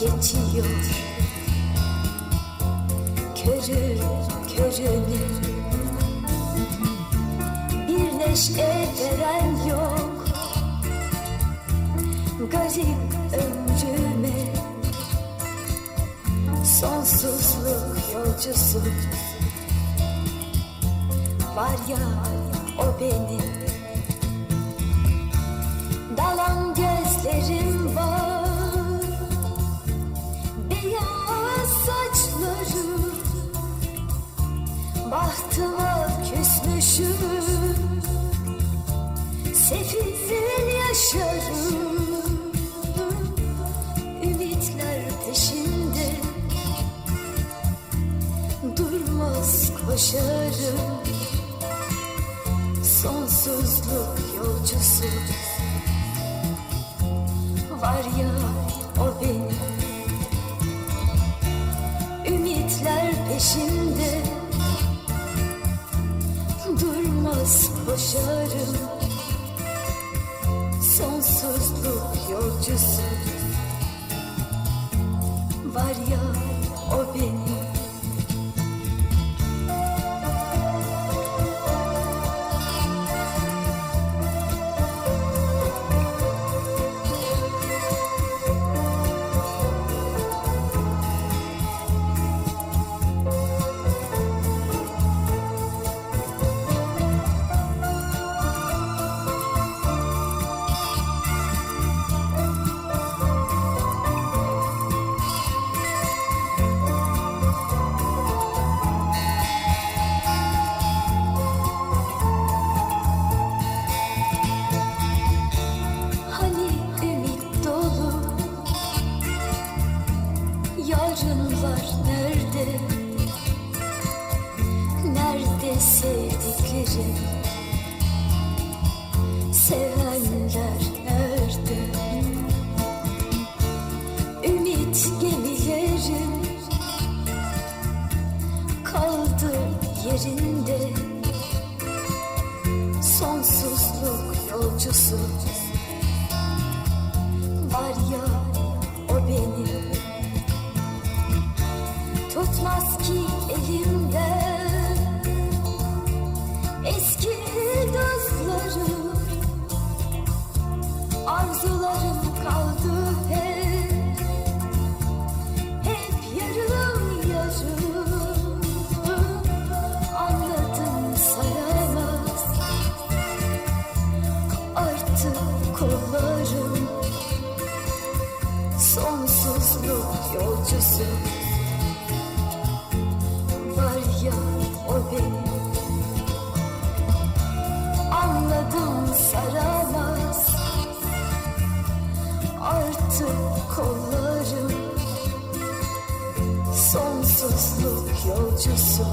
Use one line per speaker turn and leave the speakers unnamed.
geçiyor. Körü körüne Bir neşe veren yok. Garip ömrüme. Sonsuzluk yolcusu. Var ya o benim Bahtıma küsmüşüm. Sefil yaşarım. Ümitler peşinde. Durmaz koşarım. Sonsuzluk yolcusu. Var ya o benim. Ümitler peşinde Durmaz koşarım Sonsuzluk yolcusu. Var nerede? Nerede sevdiklerim Sevenler nerede? Ümit gemilerim Kaldı yerinde. Sonsuzluk yolcusu var ya o benim Sonsuzluk yolcusu. Var ya o benim. Anladım saramaz. Artık kollarım Sonsuzluk yolcusu